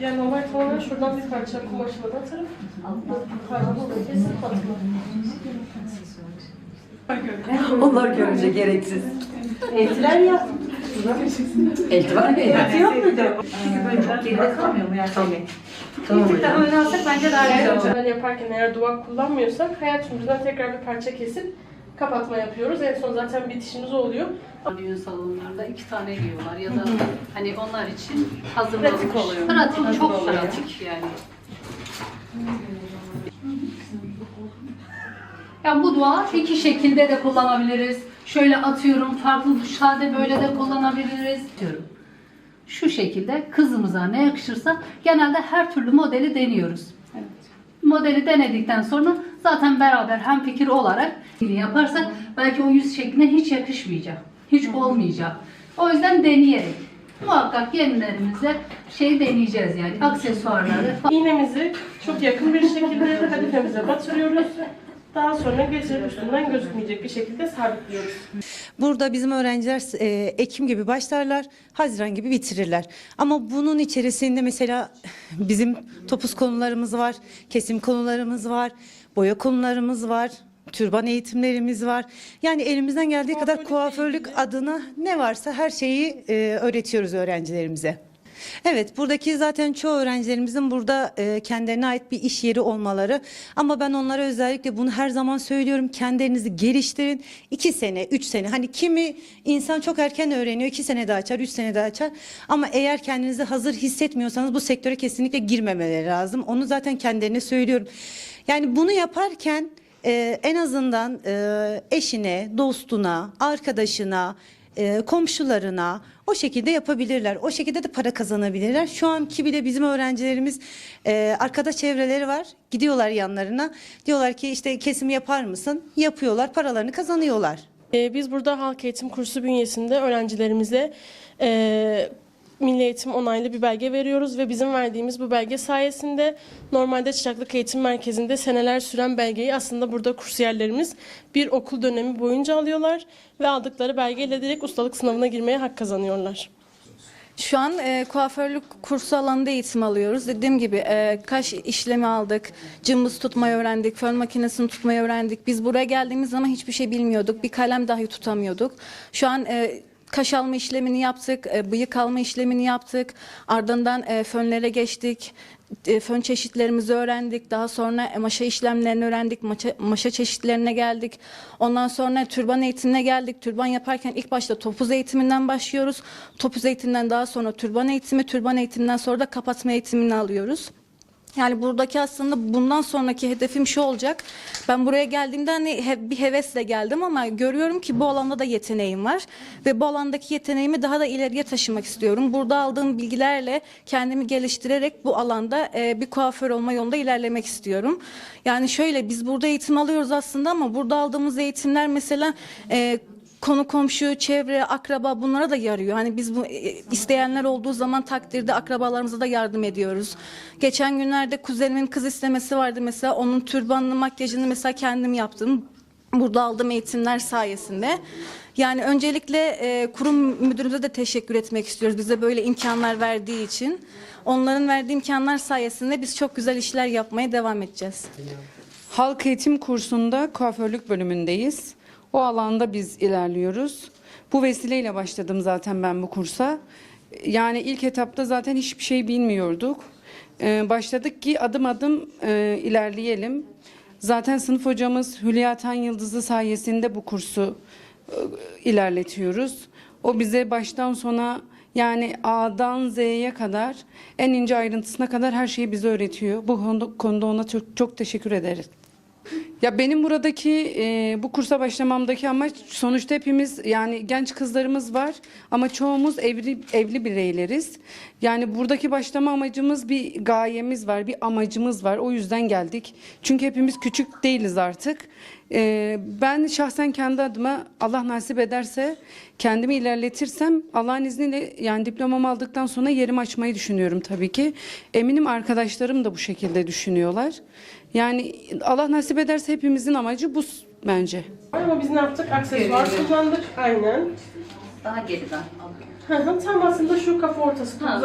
Ya normal tamamen şuradan bir parça atarım. Parçamı da kesip atma. Onlar görünce gereksiz. Eltiler yap. Eldiven mi? Elti yok muydu? Çünkü böyle çok geride kalmıyor mu yani? Tabii. Tamam Bir daha hocam. öne alsak bence daha güzel olur. Eğer yaparken eğer duvak kullanmıyorsak hayat ucundan tekrar bir parça kesip kapatma yapıyoruz. En son zaten bitişimiz oluyor. Düğün salonlarında iki tane giyiyorlar ya da hani onlar için hazırlanmış. Pratik oluyor. Pratik, Hazır çok oluyor. pratik yani. Yani bu dua iki şekilde de kullanabiliriz. Şöyle atıyorum, farklı duşlarda böyle de kullanabiliriz. Diyorum. Şu şekilde kızımıza ne yakışırsa genelde her türlü modeli deniyoruz. Modeli denedikten sonra zaten beraber hem fikir olarak yaparsak belki o yüz şekline hiç yakışmayacak. Hiç olmayacak. O yüzden deneyerek muhakkak yenilerimize şey deneyeceğiz yani aksesuarları İğnemizi çok yakın bir şekilde hadifemize batırıyoruz. Daha sonra geçirip üstünden gözükmeyecek bir şekilde sabitliyoruz. Burada bizim öğrenciler e, Ekim gibi başlarlar, Haziran gibi bitirirler. Ama bunun içerisinde mesela bizim topuz konularımız var, kesim konularımız var, boya konularımız var, türban eğitimlerimiz var. Yani elimizden geldiği kadar kuaförlük adına ne varsa her şeyi e, öğretiyoruz öğrencilerimize. Evet, buradaki zaten çoğu öğrencilerimizin burada e, kendilerine ait bir iş yeri olmaları. Ama ben onlara özellikle bunu her zaman söylüyorum. Kendilerinizi geliştirin. iki sene, üç sene. Hani kimi insan çok erken öğreniyor. iki sene de açar, üç sene de açar. Ama eğer kendinizi hazır hissetmiyorsanız bu sektöre kesinlikle girmemeleri lazım. Onu zaten kendilerine söylüyorum. Yani bunu yaparken e, en azından e, eşine, dostuna, arkadaşına, e, komşularına o şekilde yapabilirler. O şekilde de para kazanabilirler. Şu anki bile bizim öğrencilerimiz e, arkadaş çevreleri var. Gidiyorlar yanlarına. Diyorlar ki işte kesim yapar mısın? Yapıyorlar. Paralarını kazanıyorlar. Ee, biz burada halk eğitim kursu bünyesinde öğrencilerimize e, Milli Eğitim onaylı bir belge veriyoruz ve bizim verdiğimiz bu belge sayesinde normalde Çıraklık Eğitim Merkezi'nde seneler süren belgeyi aslında burada kursiyerlerimiz bir okul dönemi boyunca alıyorlar ve aldıkları belgeyle direkt ustalık sınavına girmeye hak kazanıyorlar. Şu an e, kuaförlük kursu alanında eğitim alıyoruz. Dediğim gibi e, kaş işlemi aldık, cımbız tutmayı öğrendik, fön makinesini tutmayı öğrendik. Biz buraya geldiğimiz zaman hiçbir şey bilmiyorduk. Bir kalem dahi tutamıyorduk. Şu an e, kaş alma işlemini yaptık, e, bıyık alma işlemini yaptık. Ardından e, fönlere geçtik. E, fön çeşitlerimizi öğrendik. Daha sonra e, maşa işlemlerini öğrendik. Maşa, maşa çeşitlerine geldik. Ondan sonra türban eğitimine geldik. Türban yaparken ilk başta topuz eğitiminden başlıyoruz. Topuz eğitiminden daha sonra türban eğitimi, türban eğitiminden sonra da kapatma eğitimini alıyoruz. Yani buradaki aslında bundan sonraki hedefim şu olacak. Ben buraya geldiğimde hani bir hevesle geldim ama görüyorum ki bu alanda da yeteneğim var. Ve bu alandaki yeteneğimi daha da ileriye taşımak istiyorum. Burada aldığım bilgilerle kendimi geliştirerek bu alanda e, bir kuaför olma yolunda ilerlemek istiyorum. Yani şöyle biz burada eğitim alıyoruz aslında ama burada aldığımız eğitimler mesela... E, konu komşu, çevre, akraba bunlara da yarıyor. Hani biz bu e, isteyenler olduğu zaman takdirde akrabalarımıza da yardım ediyoruz. Geçen günlerde kuzenimin kız istemesi vardı mesela onun türbanını, makyajını mesela kendim yaptım. Burada aldığım eğitimler sayesinde. Yani öncelikle e, kurum müdürümüze de teşekkür etmek istiyoruz. Bize böyle imkanlar verdiği için. Onların verdiği imkanlar sayesinde biz çok güzel işler yapmaya devam edeceğiz. Halk eğitim kursunda kuaförlük bölümündeyiz. O alanda biz ilerliyoruz. Bu vesileyle başladım zaten ben bu kursa. Yani ilk etapta zaten hiçbir şey bilmiyorduk. Ee, başladık ki adım adım e, ilerleyelim. Zaten sınıf hocamız Hülya Tan Yıldızı sayesinde bu kursu e, ilerletiyoruz. O bize baştan sona yani A'dan Z'ye kadar en ince ayrıntısına kadar her şeyi bize öğretiyor. Bu konuda, ona çok, çok teşekkür ederiz. Ya benim buradaki e, bu kursa başlamamdaki amaç sonuçta hepimiz yani genç kızlarımız var ama çoğumuz evli evli bireyleriz. Yani buradaki başlama amacımız bir gayemiz var, bir amacımız var. O yüzden geldik. Çünkü hepimiz küçük değiliz artık. E, ben şahsen kendi adıma Allah nasip ederse kendimi ilerletirsem Allah'ın izniyle yani diplomamı aldıktan sonra yerimi açmayı düşünüyorum tabii ki. Eminim arkadaşlarım da bu şekilde düşünüyorlar. Yani Allah nasip ederse hepimizin amacı bu bence. Ama biz ne yaptık? Aksesuar kullandık. Aynen. Daha geriden alıyorum. Hı hı, Tam aslında şu kafa ortası Ha,